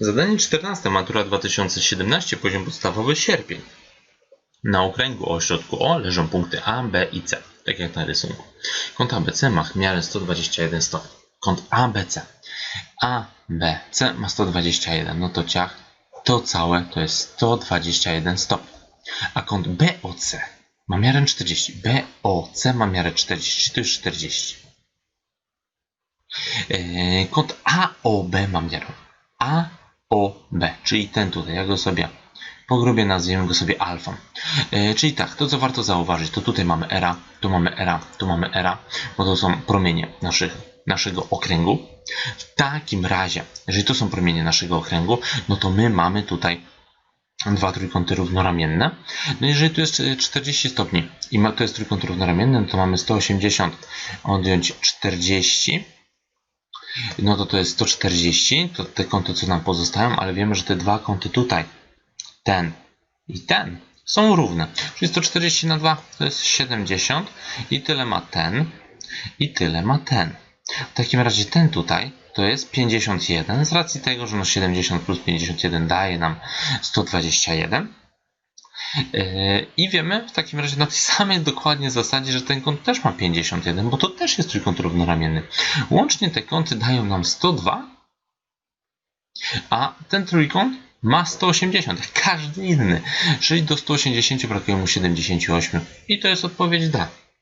Zadanie 14. Matura 2017, poziom podstawowy, sierpień. Na okręgu o ośrodku O leżą punkty A, B i C, tak jak na rysunku. Kąt ABC ma miarę 121 stopni. Kąt ABC. ABC ma 121, no to ciach, to całe to jest 121 stopni. A kąt BOC ma miarę 40. BOC ma miarę 40, to jest 40. Eee, Kąt AOB ma miarę AOB, czyli ten tutaj, ja go sobie pogrubię, nazwiemy go sobie alfą. E, czyli tak, to co warto zauważyć, to tutaj mamy era, tu mamy era, tu mamy era, bo to są promienie naszych, naszego okręgu. W takim razie, jeżeli to są promienie naszego okręgu, no to my mamy tutaj dwa trójkąty równoramienne. No jeżeli tu jest e, 40 stopni i ma, to jest trójkąt równoramienny, no to mamy 180 odjąć 40 no to to jest 140, to te kąty co nam pozostają, ale wiemy, że te dwa kąty tutaj, ten i ten, są równe. Czyli 140 na 2 to jest 70 i tyle ma ten i tyle ma ten. W takim razie ten tutaj to jest 51 z racji tego, że no 70 plus 51 daje nam 121. Yy, I wiemy w takim razie na tej samej dokładnie zasadzie, że ten kąt też ma 51, bo to też jest trójkąt równoramienny. Łącznie te kąty dają nam 102, a ten trójkąt ma 180, jak każdy inny. Czyli do 180 brakuje mu 78. I to jest odpowiedź D.